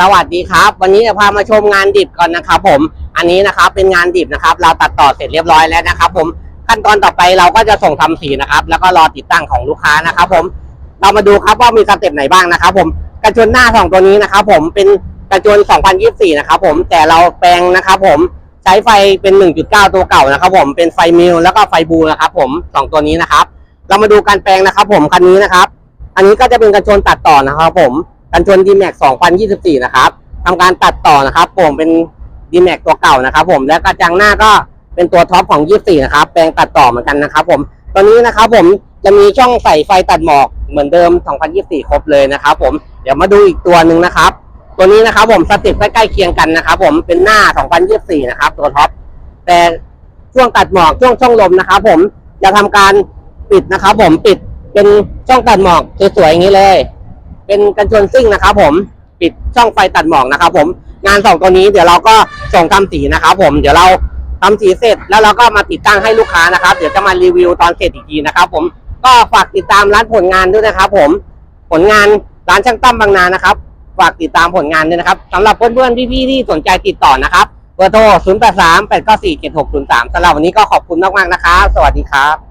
สวัสดีครับ วันนี้จะพามาชมงานดิบก่อนนะครับผมอันนี้นะครับเป็นงานดิบนะครับ เราตัดต่อเสร็จเรียบร้อยแล้วนะครับ ผมขั้นตอนต่อไปเราก็จะส่งทำสีนะครับ แล้วก็รอติดตั้งของลูกค้านะครับ ผมเรามาดูครับว่ามีสเต็ปไหนบ้างนะครับ ผมกระจนหน้าสองตัวนี้นะครับ ผมเป็นกระจน 2024 นะครับ ผมแต่เราแปลงนะครับ ผมใช้ไฟเป็น 1.9 ตัวเก่านะครับ ผมเป็นไฟมิลแล้วก็ไฟบูนะครับ ผมสองตัวนี้นะครับ เรามาดูการแปลงนะครับ ผมคันนี้นะครับ อันนี้ก็จะเป็นกันชนตัดต่อนะครับ ผม กันชน d m a x 2024 นะครับทำการตัดต่อนะครับผมเป็น d m a x ตัวเก่านะครับ ผมและกระจังหน้าก็เป็นตัวท็อปของ 24 นะครับ แปลงตัดต่อเหมือนกันนะครับ ผมตัวนี้นะครับผมจะมีช่องใส่ไฟตัดหมอกเหมือนเดิม 2024 ครบเลยนะครับ ผมเดี๋ยวมาดูอีกตัวหนึ่งนะครับ ตัวนี้นะครับ ผมสเติปใกล้ๆเคียงกันนะครับ ผมเป็นหน้า 2024 นะครับ ตัวท็อปแต่ช่วงตัดหมอกช่วงช่องลมนะครับ ผมจะทำการปิดนะครับ ผมปิดเป็นช่องตัดหมอกสวยๆอย่างนี้เลย เป็นกันชนซิ่งนะครับผมปิดช่องไฟตัดหมอกนะครับผมงานสองตัวนี้เดี๋ยวเราก็ส่งทำสีนะครับผมเดี๋ยวเราทำสีเสร็จแล้วเราก็มาติดตั้งให้ลูกค้านะครับ เดี๋ยวจะมารีวิวตอนเสร็จอีกทีนะครับ ผมก็ฝากติดตามร้านผลงานด้วยนะครับ ผมผลงานร้านช่างตั้มบางนานะครับ ฝากติดตามผลงานด้วยนะครับสำหรับเพื่อนๆพี่ๆที่สนใจติดต่อนะครับเบอร์โทร 0 8 3 8 9 4 7 6 0 3สำหรับวันนี้ก็ขอบคุณมากๆนะครับ สวัสดีครับ